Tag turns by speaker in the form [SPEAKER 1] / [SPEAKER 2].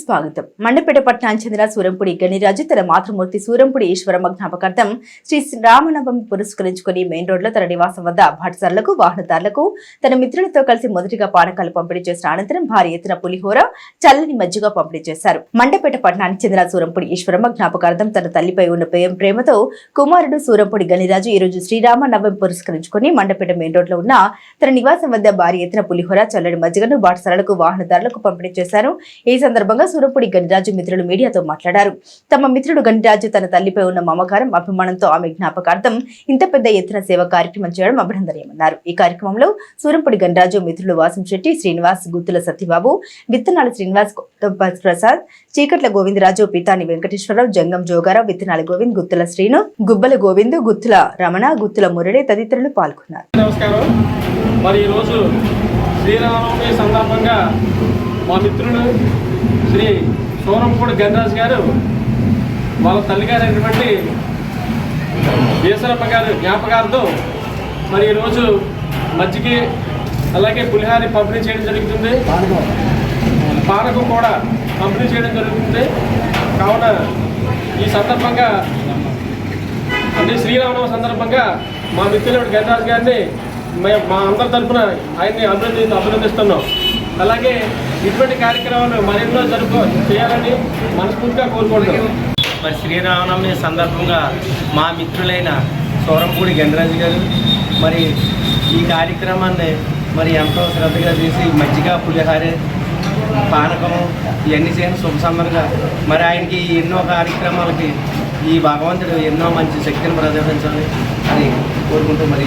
[SPEAKER 1] స్వాగతం. మండపేట పట్టణానికి చెందిన సూరంపుడి గణిరాజు తన మాతృమూర్తి సూరంపుడి ఈశ్వరమ్మ జ్ఞాపకార్థం శ్రీ రామనవమి పురస్కరించుకుని మెయిన్ రోడ్లో తన నివాసం వద్ద భటసారులకు వాహనదారులకు తన మిత్రులతో కలిసి మొదటిగా పానకాలు పంపిణీ చేసిన అనంతరం భారీ ఎత్తున పులిహోర చల్లని మజ్జిగ పంపిణీ చేశారు. మండపేట పట్టణానికి చెందిన సూరంపుడి ఈశ్వరమ్మ జ్ఞాపకార్థం తన తల్లిపై ఉన్న ప్రేమ ప్రేమతో కుమారుడు సూరంపుడి గణిరాజు ఈ రోజు శ్రీరామ పురస్కరించుకుని మండపేట మెయిన్ రోడ్లో ఉన్న తన నివాసం వద్ద భారీ ఎత్తున పులిహోర చల్లని మజ్జిగను బాటసార్లకు వాహనదారులకు పంపిణీ చేశారు. ఈ సందర్భంగా సూరపుడి గణిరాజు మిత్రులు మీడియాతో మాట్లాడారు. తమ మిత్రుడు గణిరాజు తన తల్లిపై ఉన్న మమకారం అభిమానంతో ఆమె జ్ఞాపకార్థం ఇంత పెద్ద ఎత్తున సేవ కార్యక్రమం చేయడం అభినందనీయమన్నారు ఈ కార్యక్రమంలో సూరంపుడి గణరాజు మిత్రులు వాసం శెట్టి శ్రీనివాస్ గుత్తుల సత్యబాబు విత్తనాల శ్రీనివాస్ ప్రసాద్ చీకట్ల గోవిందరాజు పితాని వెంకటేశ్వరరావు జంగం జోగారావు విత్తనాల గోవింద్ గుత్తుల శ్రీను గుబ్బల గోవింద్ గుత్తుల రమణ గుత్తుల మురళి తదితరులు పాల్గొన్నారు.
[SPEAKER 2] నమస్కారం. మరి ఈరోజు శ్రీరామనవమి సందర్భంగా మా మిత్రుడు శ్రీ సోనంపూడి గణరాజు గారు వాళ్ళ తల్లిగారు అయినటువంటి గారు జ్ఞాపకార్థం మరి ఈరోజు మజ్జిగి అలాగే పులిహారి పంపిణీ చేయడం జరుగుతుంది. పానకం కూడా పంపిణీ చేయడం జరుగుతుంది. కావున ఈ సందర్భంగా అంటే శ్రీరామనవ సందర్భంగా మా మిత్రుడు గణరాజు గారిని మా అందరి తరఫున ఆయన్ని అభినంది అభినందిస్తున్నాం. అలాగే ఇటువంటి కార్యక్రమాలు మరెన్నో జరుపు చేయాలని మనస్ఫూర్తిగా కోరుకుంటున్నాం.
[SPEAKER 3] మరి శ్రీరామనవమి సందర్భంగా మా మిత్రులైన సౌరంపూడి గణరాజు గారు మరి ఈ కార్యక్రమాన్ని మరి ఎంతో శ్రద్ధగా చేసి మజ్జిగ పులిహార పానకం ఇవన్నీ చేయడం శుభ సందర్భంగా మరి ఆయనకి ఎన్నో కార్యక్రమాలకి ఈ భగవంతుడు ఎన్నో మంచి శక్తిని ప్రదర్శించాలి అని కోరుకుంటూ మరి